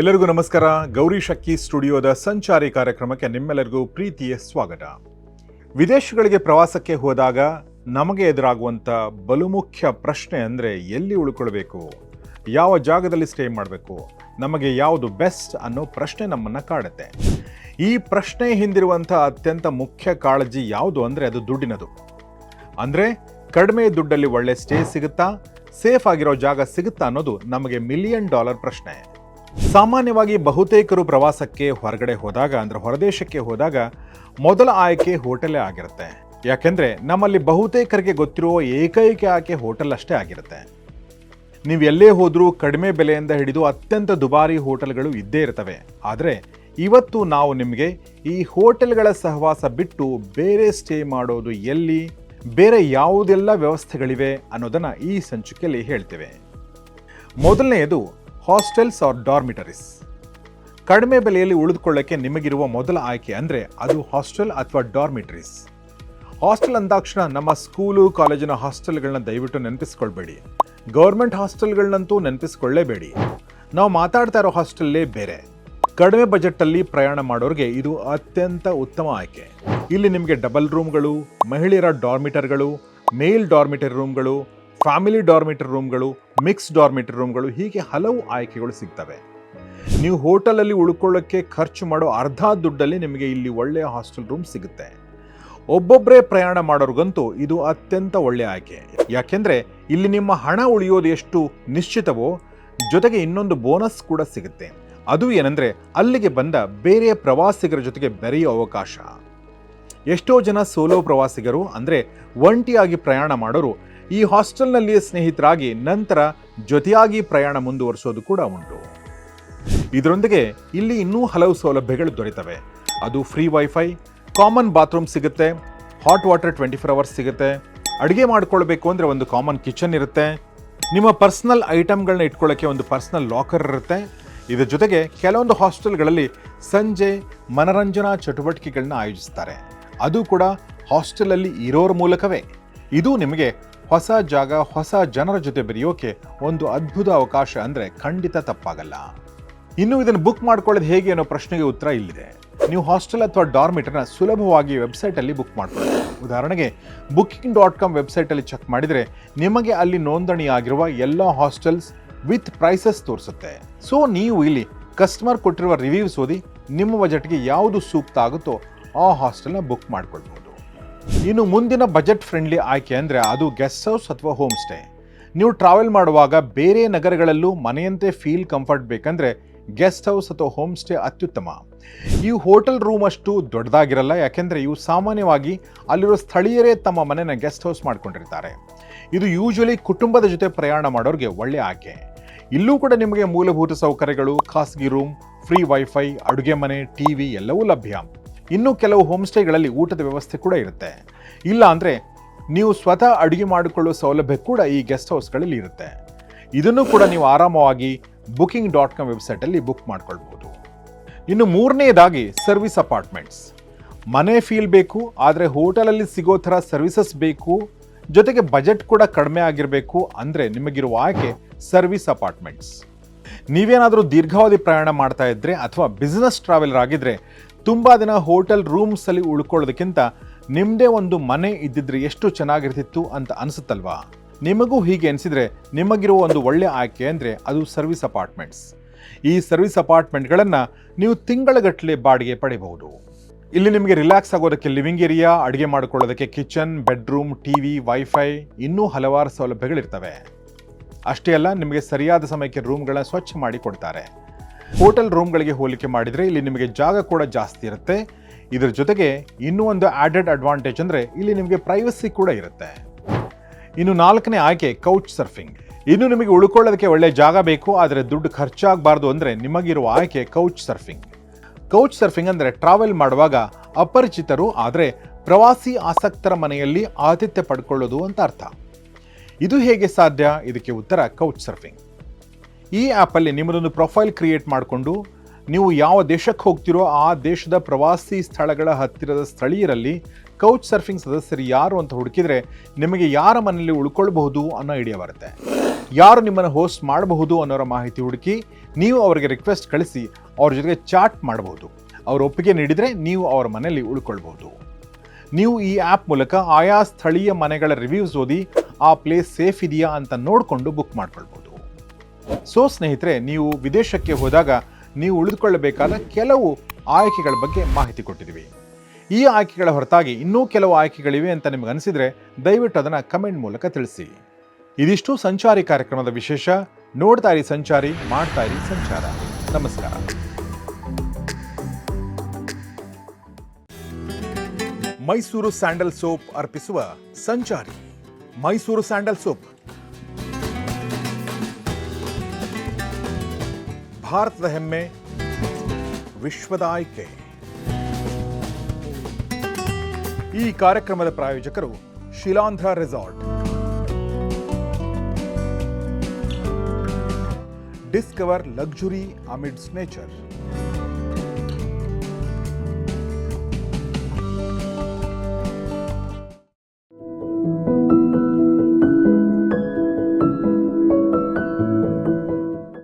ಎಲ್ಲರಿಗೂ ನಮಸ್ಕಾರ. ಗೌರಿ ಶಕ್ಕಿ ಸ್ಟುಡಿಯೋದ ಸಂಚಾರಿ ಕಾರ್ಯಕ್ರಮಕ್ಕೆ ನಿಮ್ಮೆಲ್ಲರಿಗೂ ಪ್ರೀತಿಯ ಸ್ವಾಗತ. ವಿದೇಶಗಳಿಗೆ ಪ್ರವಾಸಕ್ಕೆ ಹೋದಾಗ ನಮಗೆ ಎದುರಾಗುವಂಥ ಬಲುಮುಖ್ಯ ಪ್ರಶ್ನೆ ಅಂದರೆ ಎಲ್ಲಿ ಉಳ್ಕೊಳ್ಬೇಕು? ಯಾವ ಜಾಗದಲ್ಲಿ ಸ್ಟೇ ಮಾಡಬೇಕು? ನಮಗೆ ಯಾವುದು ಬೆಸ್ಟ್ ಅನ್ನೋ ಪ್ರಶ್ನೆ ನಮ್ಮನ್ನು ಕಾಡುತ್ತೆ. ಈ ಪ್ರಶ್ನೆ ಹಿಂದಿರುವಂಥ ಅತ್ಯಂತ ಮುಖ್ಯ ಕಾಳಜಿ ಯಾವುದು ಅಂದರೆ ಅದು ದುಡ್ಡಿನದು. ಅಂದರೆ ಕಡಿಮೆ ದುಡ್ಡಲ್ಲಿ ಒಳ್ಳೆ ಸ್ಟೇ ಸಿಗುತ್ತಾ, ಸೇಫ್ ಆಗಿರೋ ಜಾಗ ಸಿಗುತ್ತಾ ಅನ್ನೋದು ನಮಗೆ ಮಿಲಿಯನ್ ಡಾಲರ್ ಪ್ರಶ್ನೆ. ಸಾಮಾನ್ಯವಾಗಿ ಬಹುತೇಕರು ಪ್ರವಾಸಕ್ಕೆ ಹೊರಗಡೆ ಹೋದಾಗ, ಅಂದ್ರೆ ಹೊರದೇಶಕ್ಕೆ ಹೋದಾಗ ಮೊದಲ ಆಯ್ಕೆ ಹೋಟೆಲೇ ಆಗಿರುತ್ತೆ. ಯಾಕೆಂದ್ರೆ ನಮ್ಮಲ್ಲಿ ಬಹುತೇಕರಿಗೆ ಗೊತ್ತಿರುವ ಏಕೈಕ ಆಯ್ಕೆ ಹೋಟೆಲ್ ಅಷ್ಟೇ ಆಗಿರುತ್ತೆ. ನೀವು ಎಲ್ಲೇ ಹೋದರೂ ಕಡಿಮೆ ಬೆಲೆಯಿಂದ ಹಿಡಿದು ಅತ್ಯಂತ ದುಬಾರಿ ಹೋಟೆಲ್ಗಳು ಇದ್ದೇ ಇರ್ತವೆ. ಆದರೆ ಇವತ್ತು ನಾವು ನಿಮಗೆ ಈ ಹೋಟೆಲ್ಗಳ ಸಹವಾಸ ಬಿಟ್ಟು ಬೇರೆ ಸ್ಟೇ ಮಾಡೋದು ಎಲ್ಲಿ, ಬೇರೆ ಯಾವುದೆಲ್ಲ ವ್ಯವಸ್ಥೆಗಳಿವೆ ಅನ್ನೋದನ್ನ ಈ ಸಂಚಿಕೆಯಲ್ಲಿ ಹೇಳ್ತೇವೆ. ಮೊದಲನೆಯದು ಹಾಸ್ಟೆಲ್ಸ್ ಆರ್ ಡಾರ್ಮಿಟರೀಸ್. ಕಡಿಮೆ ಬೆಲೆಯಲ್ಲಿ ಉಳಿದುಕೊಳ್ಳಕ್ಕೆ ನಿಮಗಿರುವ ಮೊದಲ ಆಯ್ಕೆ ಅಂದರೆ ಅದು ಹಾಸ್ಟೆಲ್ ಅಥವಾ ಡಾರ್ಮಿಟರೀಸ್. ಹಾಸ್ಟೆಲ್ ಅಂದಾಕ್ಷಣ ನಮ್ಮ ಸ್ಕೂಲು, ಕಾಲೇಜಿನ ಹಾಸ್ಟೆಲ್ಗಳನ್ನ ದಯವಿಟ್ಟು ನೆನಪಿಸ್ಕೊಳ್ಬೇಡಿ. ಗೌರ್ಮೆಂಟ್ ಹಾಸ್ಟೆಲ್ಗಳನ್ನಂತೂ ನೆನಪಿಸ್ಕೊಳ್ಳೇಬೇಡಿ. ನಾವು ಮಾತಾಡ್ತಾ ಇರೋ ಹಾಸ್ಟೆಲ್ಲೇ ಬೇರೆ. ಕಡಿಮೆ ಬಜೆಟಲ್ಲಿ ಪ್ರಯಾಣ ಮಾಡೋರಿಗೆ ಇದು ಅತ್ಯಂತ ಉತ್ತಮ ಆಯ್ಕೆ. ಇಲ್ಲಿ ನಿಮಗೆ ಡಬಲ್ ರೂಮ್ಗಳು, ಮಹಿಳೆಯರ ಡಾರ್ಮಿಟರ್ಗಳು, ಮೇಲ್ ಡಾರ್ಮಿಟರ್ ರೂಮ್ಗಳು ಫ್ಯಾಮಿಲಿ ಡಾರ್ಮಿಟರ್ ರೂಮ್ಗಳು, ಮಿಕ್ಸ್ ಡಾರ್ಮಿಟರ್ ರೂಮ್ಗಳು, ಹೀಗೆ ಹಲವು ಆಯ್ಕೆಗಳು ಸಿಗ್ತವೆ. ನೀವು ಹೋಟೆಲಲ್ಲಿ ಉಳ್ಕೊಳ್ಳೋಕ್ಕೆ ಖರ್ಚು ಮಾಡೋ ಅರ್ಧ ದುಡ್ಡಲ್ಲಿ ನಿಮಗೆ ಇಲ್ಲಿ ಒಳ್ಳೆಯ ಹಾಸ್ಟೆಲ್ ರೂಮ್ ಸಿಗುತ್ತೆ. ಒಬ್ಬೊಬ್ಬರೇ ಪ್ರಯಾಣ ಮಾಡೋರ್ಗಂತೂ ಇದು ಅತ್ಯಂತ ಒಳ್ಳೆಯ ಆಯ್ಕೆ. ಯಾಕೆಂದರೆ ಇಲ್ಲಿ ನಿಮ್ಮ ಹಣ ಉಳಿಯೋದು ಎಷ್ಟು ನಿಶ್ಚಿತವೋ, ಜೊತೆಗೆ ಇನ್ನೊಂದು ಬೋನಸ್ ಕೂಡ ಸಿಗುತ್ತೆ. ಅದು ಏನಂದರೆ ಅಲ್ಲಿಗೆ ಬಂದ ಬೇರೆ ಪ್ರವಾಸಿಗರ ಜೊತೆಗೆ ಬೆರೆಯೋ ಅವಕಾಶ. ಎಷ್ಟೋ ಜನ ಸೋಲೋ ಪ್ರವಾಸಿಗರು ಅಂದರೆ ಒಂಟಿಯಾಗಿ ಪ್ರಯಾಣ ಮಾಡೋರು ಈ ಹಾಸ್ಟೆಲ್ನಲ್ಲಿ ಸ್ನೇಹಿತರಾಗಿ ನಂತರ ಜೊತೆಯಾಗಿ ಪ್ರಯಾಣ ಮುಂದುವರಿಸೋದು ಕೂಡ ಉಂಟು. ಇದರೊಂದಿಗೆ ಇಲ್ಲಿ ಇನ್ನೂ ಹಲವು ಸೌಲಭ್ಯಗಳು ದೊರೆತವೆ. ಅದು ಫ್ರೀ ವೈಫೈ, ಕಾಮನ್ ಬಾತ್ರೂಮ್ ಸಿಗುತ್ತೆ, hot water twenty four hours ಸಿಗುತ್ತೆ. ಅಡುಗೆ ಮಾಡ್ಕೊಳ್ಬೇಕು ಅಂದರೆ ಒಂದು ಕಾಮನ್ ಕಿಚನ್ ಇರುತ್ತೆ. ನಿಮ್ಮ ಪರ್ಸ್ನಲ್ ಐಟಮ್ಗಳನ್ನ ಇಟ್ಕೊಳ್ಳೋಕ್ಕೆ ಒಂದು ಪರ್ಸ್ನಲ್ ಲಾಕರ್ ಇರುತ್ತೆ. ಇದರ ಜೊತೆಗೆ ಕೆಲವೊಂದು ಹಾಸ್ಟೆಲ್ಗಳಲ್ಲಿ ಸಂಜೆ ಮನರಂಜನಾ ಚಟುವಟಿಕೆಗಳನ್ನ ಆಯೋಜಿಸ್ತಾರೆ. ಅದು ಕೂಡ ಹಾಸ್ಟೆಲಲ್ಲಿ ಇರೋರ ಮೂಲಕವೇ. ಇದು ನಿಮಗೆ ಹೊಸ ಜಾಗ, ಹೊಸ ಜನರ ಜೊತೆ ಬೆರೆಯೋಕೆ ಒಂದು ಅದ್ಭುತ ಅವಕಾಶ ಅಂದರೆ ಖಂಡಿತ ತಪ್ಪಾಗಲ್ಲ. ಇನ್ನು ಇದನ್ನು ಬುಕ್ ಮಾಡ್ಕೊಳ್ಳೋದು ಹೇಗೆ ಅನ್ನೋ ಪ್ರಶ್ನೆಗೆ ಉತ್ತರ ಇಲ್ಲಿದೆ. ನೀವು ಹಾಸ್ಟೆಲ್ ಅಥವಾ ಡಾರ್ಮಿಟರ್ನ ಸುಲಭವಾಗಿ ವೆಬ್ಸೈಟಲ್ಲಿ ಬುಕ್ ಮಾಡ್ಕೊಳ್ಳಿ ಉದಾಹರಣೆಗೆ ಬುಕ್ಕಿಂಗ್ ಡಾಟ್ ಕಾಮ್ ವೆಬ್ಸೈಟಲ್ಲಿ ಚೆಕ್ ಮಾಡಿದರೆ ನಿಮಗೆ ಅಲ್ಲಿ ನೋಂದಣಿಯಾಗಿರುವ ಎಲ್ಲ ಹಾಸ್ಟೆಲ್ಸ್ ವಿತ್ ಪ್ರೈಸಸ್ ತೋರಿಸುತ್ತೆ. ಸೊ ನೀವು ಇಲ್ಲಿ ಕಸ್ಟಮರ್ ಕೊಟ್ಟಿರುವ ರಿವ್ಯೂಸ್ ಓದಿ ನಿಮ್ಮ ಬಜೆಟ್ಗೆ ಯಾವುದು ಸೂಕ್ತ ಆಗುತ್ತೋ ಆ ಹಾಸ್ಟೆಲ್ನ ಬುಕ್ ಮಾಡ್ಕೊಳ್ಬಹುದು. ಇನ್ನು ಮುಂದಿನ ಬಜೆಟ್ ಫ್ರೆಂಡ್ಲಿ ಆಯ್ಕೆ ಅಂದರೆ ಅದು ಗೆಸ್ಟ್ ಹೌಸ್ ಅಥವಾ ಹೋಮ್ ಸ್ಟೇ ನೀವು ಟ್ರಾವೆಲ್ ಮಾಡುವಾಗ ಬೇರೆ ನಗರಗಳಲ್ಲೂ ಮನೆಯಂತೆ ಫೀಲ್ ಕಂಫರ್ಟ್ ಬೇಕಂದ್ರೆ ಗೆಸ್ಟ್ ಹೌಸ್ ಅಥವಾ ಹೋಮ್ ಸ್ಟೇ ಅತ್ಯುತ್ತಮ. ಈ ಹೋಟೆಲ್ ರೂಮ್ ಅಷ್ಟು ದೊಡ್ಡದಾಗಿರಲ್ಲ, ಯಾಕೆಂದರೆ ಇವು ಸಾಮಾನ್ಯವಾಗಿ ಅಲ್ಲಿರೋ ಸ್ಥಳೀಯರೇ ತಮ್ಮ ಮನೆನ ಗೆಸ್ಟ್ ಹೌಸ್ ಮಾಡ್ಕೊಂಡಿರ್ತಾರೆ. ಇದು ಯೂಶ್ವಲಿ ಕುಟುಂಬದ ಜೊತೆ ಪ್ರಯಾಣ ಮಾಡೋರಿಗೆ ಒಳ್ಳೆಯ ಆಯ್ಕೆ. ಇಲ್ಲೂ ಕೂಡ ನಿಮಗೆ ಮೂಲಭೂತ ಸೌಕರ್ಯಗಳು, ಖಾಸಗಿ ರೂಮ್ ಫ್ರೀ ವೈಫೈ ಅಡುಗೆ ಮನೆ ಟಿವಿ ಎಲ್ಲವೂ ಲಭ್ಯ. ಇನ್ನು ಕೆಲವು ಹೋಮ್ ಸ್ಟೇಗಳಲ್ಲಿ ಊಟದ ವ್ಯವಸ್ಥೆ ಕೂಡ ಇರುತ್ತೆ. ಇಲ್ಲ ಅಂದರೆ ನೀವು ಸ್ವತಃ ಅಡುಗೆ ಮಾಡಿಕೊಳ್ಳುವ ಸೌಲಭ್ಯ ಕೂಡ ಈ ಗೆಸ್ಟ್ ಹೌಸ್ಗಳಲ್ಲಿ ಇರುತ್ತೆ. ಇದನ್ನು ಕೂಡ ನೀವು ಆರಾಮವಾಗಿ ಬುಕಿಂಗ್ ಡಾಟ್ ಕಾಮ್ ವೆಬ್ಸೈಟಲ್ಲಿ ಬುಕ್ ಮಾಡ್ಕೊಳ್ಬೋದು. ಇನ್ನು ಮೂರನೇದಾಗಿ ಸರ್ವಿಸ್ ಅಪಾರ್ಟ್ಮೆಂಟ್ಸ್. ಮನೆ ಫೀಲ್ ಬೇಕು, ಆದರೆ ಹೋಟೆಲಲ್ಲಿ ಸಿಗೋ ಥರ ಸರ್ವಿಸಸ್ ಬೇಕು, ಜೊತೆಗೆ ಬಜೆಟ್ ಕೂಡ ಕಡಿಮೆ ಆಗಿರಬೇಕು ಅಂದರೆ ನಿಮಗಿರುವ ಆಯ್ಕೆ ಸರ್ವಿಸ್ ಅಪಾರ್ಟ್ಮೆಂಟ್ಸ್. ನೀವೇನಾದರೂ ದೀರ್ಘಾವಧಿ ಪ್ರಯಾಣ ಮಾಡ್ತಾ ಇದ್ದರೆ ಅಥವಾ ಬಿಸ್ನೆಸ್ ಟ್ರಾವೆಲರ್ ಆಗಿದ್ರೆ ತುಂಬ ದಿನ ಹೋಟೆಲ್ ರೂಮ್ಸಲ್ಲಿ ಉಳ್ಕೊಳ್ಳೋದಕ್ಕಿಂತ ನಿಮ್ಮದೇ ಒಂದು ಮನೆ ಇದ್ದಿದ್ರೆ ಎಷ್ಟು ಚೆನ್ನಾಗಿರ್ತಿತ್ತು ಅಂತ ಅನಿಸುತ್ತಲ್ವಾ? ನಿಮಗೂ ಹೀಗೆ ಅನಿಸಿದರೆ ನಿಮಗಿರುವ ಒಂದು ಒಳ್ಳೆ ಆಯ್ಕೆ ಅಂದರೆ ಅದು ಸರ್ವಿಸ್ ಅಪಾರ್ಟ್ಮೆಂಟ್ಸ್. ಈ ಸರ್ವಿಸ್ ಅಪಾರ್ಟ್ಮೆಂಟ್ಗಳನ್ನು ನೀವು ತಿಂಗಳಗಟ್ಟಲೆ ಬಾಡಿಗೆ ಪಡೆಯಬಹುದು ಇಲ್ಲಿ ನಿಮಗೆ ರಿಲ್ಯಾಕ್ಸ್ ಆಗೋದಕ್ಕೆ ಲಿವಿಂಗ್ ಏರಿಯಾ, ಅಡುಗೆ ಮಾಡಿಕೊಳ್ಳೋದಕ್ಕೆ ಕಿಚನ್, ಬೆಡ್ರೂಮ್, ಟಿವಿ, ವೈಫೈ ಇನ್ನೂ ಹಲವಾರು ಸೌಲಭ್ಯಗಳಿರ್ತವೆ. ಅಷ್ಟೇ ಅಲ್ಲ, ನಿಮಗೆ ಸರಿಯಾದ ಸಮಯಕ್ಕೆ ರೂಮ್ಗಳನ್ನ ಸ್ವಚ್ಛ ಮಾಡಿ ಕೊಡ್ತಾರೆ. ಹೋಟೆಲ್ ರೂಮ್ಗಳಿಗೆ ಹೋಲಿಕೆ ಮಾಡಿದರೆ ಇಲ್ಲಿ ನಿಮಗೆ ಜಾಗ ಕೂಡ ಜಾಸ್ತಿ ಇರುತ್ತೆ. ಇದರ ಜೊತೆಗೆ ಇನ್ನೂ ಒಂದು ಆಡೆಡ್ ಅಡ್ವಾಂಟೇಜ್ ಅಂದರೆ ಇಲ್ಲಿ ನಿಮಗೆ ಪ್ರೈವಸಿ ಕೂಡ ಇರುತ್ತೆ. ಇನ್ನು ನಾಲ್ಕನೇ ಆಯ್ಕೆ ಕೌಚ್ ಸರ್ಫಿಂಗ್ ಇನ್ನು ನಿಮಗೆ ಉಳ್ಕೊಳ್ಳೋದಕ್ಕೆ ಒಳ್ಳೆ ಜಾಗ ಬೇಕು, ಆದರೆ ದುಡ್ಡು ಖರ್ಚಾಗಬಾರ್ದು ಅಂದರೆ ನಿಮಗಿರುವ ಆಯ್ಕೆ ಕೌಚ್ ಸರ್ಫಿಂಗ್ ಕೌಚ್ ಸರ್ಫಿಂಗ್ ಅಂದರೆ ಟ್ರಾವೆಲ್ ಮಾಡುವಾಗ ಅಪರಿಚಿತರು, ಆದರೆ ಪ್ರವಾಸಿ ಆಸಕ್ತರ ಮನೆಯಲ್ಲಿ ಆತಿಥ್ಯ ಪಡ್ಕೊಳ್ಳೋದು ಅಂತ ಅರ್ಥ. ಇದು ಹೇಗೆ ಸಾಧ್ಯ? ಇದಕ್ಕೆ ಉತ್ತರ ಕೌಚ್ ಸರ್ಫಿಂಗ್ ಈ ಆ್ಯಪಲ್ಲಿ ನಿಮ್ಮದೊಂದು ಪ್ರೊಫೈಲ್ ಕ್ರಿಯೇಟ್ ಮಾಡಿಕೊಂಡು ನೀವು ಯಾವ ದೇಶಕ್ಕೆ ಹೋಗ್ತಿರೋ ಆ ದೇಶದ ಪ್ರವಾಸಿ ಸ್ಥಳಗಳ ಹತ್ತಿರದ ಸ್ಥಳೀಯರಲ್ಲಿ ಕೌಚ್ ಸರ್ಫಿಂಗ್ ಸದಸ್ಯರು ಯಾರು ಅಂತ ಹುಡುಕಿದರೆ ನಿಮಗೆ ಯಾರ ಮನೆಯಲ್ಲಿ ಉಳ್ಕೊಳ್ಬಹುದು ಅನ್ನೋ ಐಡಿಯಾ ಬರುತ್ತೆ. ಯಾರು ನಿಮ್ಮನ್ನು ಹೋಸ್ಟ್ ಮಾಡಬಹುದು ಅನ್ನೋರ ಮಾಹಿತಿ ಹುಡುಕಿ ನೀವು ಅವರಿಗೆ ರಿಕ್ವೆಸ್ಟ್ ಕಳಿಸಿ ಅವ್ರ ಜೊತೆಗೆ ಚಾಟ್ ಮಾಡಬಹುದು. ಅವ್ರ ಒಪ್ಪಿಗೆ ನೀಡಿದರೆ ನೀವು ಅವರ ಮನೆಯಲ್ಲಿ ಉಳ್ಕೊಳ್ಬಹುದು. ನೀವು ಈ ಆ್ಯಪ್ ಮೂಲಕ ಆಯಾ ಸ್ಥಳೀಯ ಮನೆಗಳ ರಿವ್ಯೂಸ್ ಓದಿ ಆ ಪ್ಲೇಸ್ ಸೇಫ್ ಇದೆಯಾ ಅಂತ ನೋಡಿಕೊಂಡು ಬುಕ್ ಮಾಡ್ಕೊಳ್ಬೋದು ಸೊ ಸ್ನೇಹಿತರೆ, ನೀವು ವಿದೇಶಕ್ಕೆ ಹೋದಾಗ ನೀವು ಉಳಿದುಕೊಳ್ಳಬೇಕಾದ ಕೆಲವು ಆಯ್ಕೆಗಳ ಬಗ್ಗೆ ಮಾಹಿತಿ ಕೊಟ್ಟಿದ್ದೀವಿ. ಈ ಆಯ್ಕೆಗಳ ಹೊರತಾಗಿ ಇನ್ನೂ ಕೆಲವು ಆಯ್ಕೆಗಳಿವೆ ಅಂತ ನಿಮಗೆ ಅನಿಸಿದರೆ ದಯವಿಟ್ಟು ಅದನ್ನು ಕಮೆಂಟ್ ಮೂಲಕ ತಿಳಿಸಿ. ಇದಿಷ್ಟು ಸಂಚಾರಿ ಕಾರ್ಯಕ್ರಮದ ವಿಶೇಷ. ನೋಡ್ತಾ ಇರಿ ಸಂಚಾರಿ, ಮಾಡ್ತಾ ಇರಿ ಸಂಚಾರ. ನಮಸ್ಕಾರ. ಮೈಸೂರು ಸ್ಯಾಂಡಲ್ ಸೋಪ್ ಅರ್ಪಿಸುವ ಸಂಚಾರಿ. Mysuru sandal soap. ಭಾರತದ ಹೆಮ್ಮೆ ವಿಶ್ವದ ಆಯ್ಕೆ ಈ ಕಾರ್ಯಕ್ರಮದ ಪ್ರಾಯೋಜಕರು Shilandhra resort discover luxury amidst nature